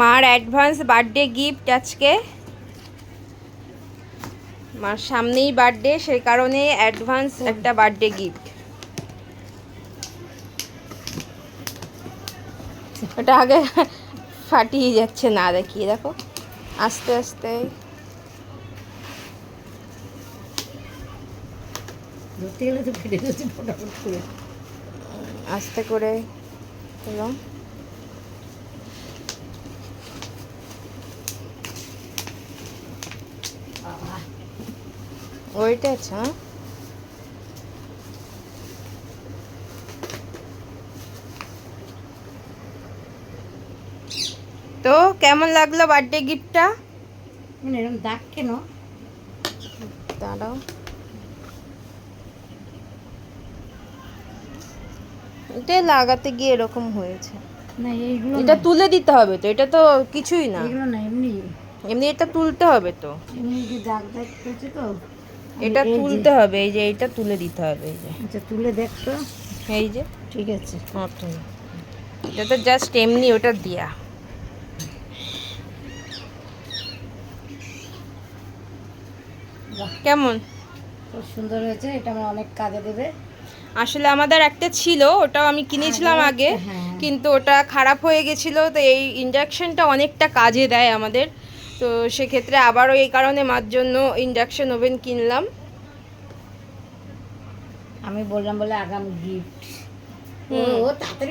মার advance birthday gift আজকে। মার সামনেই বার্থডে সেই কারণে অ্যাডভান্স একটা বার্থডে গিফট। ওটা আগে ফাটিয়ে যাচ্ছে না দেখিয়ে দেখো। আস্তে আস্তে। আস্তে করে এরকম হ্যাঁ? তো কেমন লাগল বার্থডে গিফটটা মানে এরকম দাগ কেন? দাঁড়াও। এটা লাগাতে গিয়ে এরকম হয়েছে। না এইগুলো এটা তুলে দিতে হবে তো এটা তো কিছুই না। এগুলো না এমনি। এমনি এটা তুলতে হবে তো। এমনি দাগ দাগ করছে তো এটা তুলতে হবে এই যে এটা তুলে দিতে হবে এই যে। আচ্ছা তুলে দেখ তো। এই যে। ঠিক আছে। মতন এটা তো জাস্ট এমনি ওটা দিয়া। কেমন? খুব সুন্দর হয়েছে এটা আমার অনেক কাজে দেবে। আসলে আমাদের একটা ছিল ওটাও আমি কিনেছিলাম আগে হ্যাঁ। কিন্তু ওটা খারাপ হয়ে গেছিল তো এই ইন্ডাকশনটা অনেকটা কাজে দেয় আমাদের। তো সেক্ষেত্রে আবারও এই কারণে মার জন্য ইন্ডাকশন ওভেন কিনলাম। আমি বললাম বলে আগাম গিফট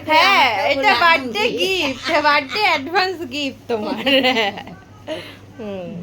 হ্যাঁ এটা birthday gift birthday advance gift তোমার। হুম।